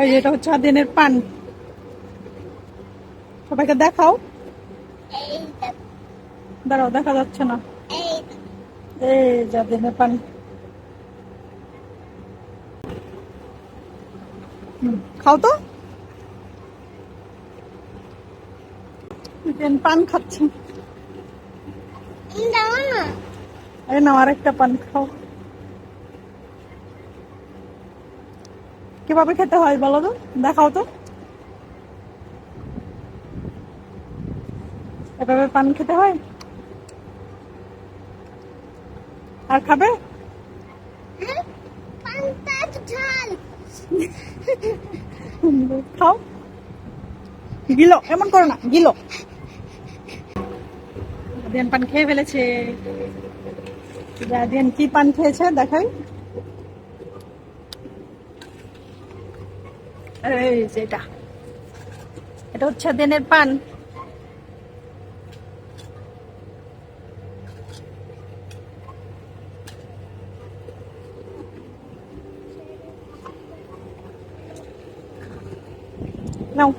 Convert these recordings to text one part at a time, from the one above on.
এই যে এটা হচ্ছে আদিনের পান। সবাইকে দেখাও। দাঁড়াও দেখা যাচ্ছে না। এই যে আদিনের পান। খাও তো। পান খাচ্ছে। না। এই নাও আরেকটা পান খাও। কীভাবে খেতে হয় বলো তো? দেখাও তো। এভাবে পান খেতে হয়? আর খাবে? খাও। গিলো, এমন করো না, গিলো। আদিয়ান পান খেয়ে ফেলেছে। আদিয়ান কি পান খেয়েছে, দেখাই। এই যে এটা। এটা হচ্ছে আদিয়ানের পান। নাও।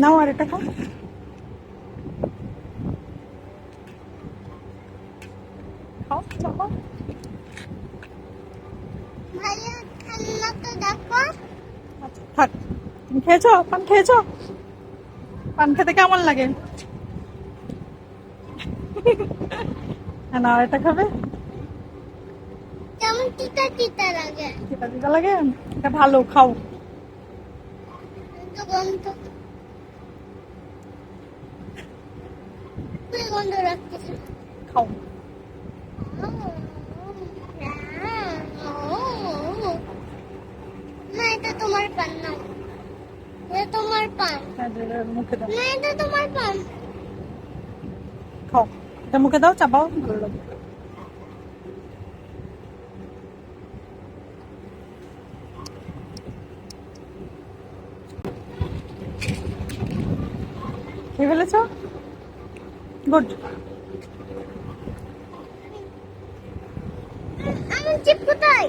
নাও আর এটা খাও। খাও দেখো। থাক তুমি খেয়েছো? পান খেয়েছো? পান খেতে কেমন লাগে? না এটা খাবে? কেমন তিতা তিতা লাগে। যেটা দিতে লাগে? এটা ভালো খাও। গন্ধ। গন্ধ রাখতেছে খাও না এটা তোমার পান না এটা তোমার পান হ্যাঁ, মুখে দাও না এটা তোমার পান খাও এটা মুখে দাও চাপাও ভালো লাগে খেয়ে ফেলেছো গুড আমার চিপ কোথায়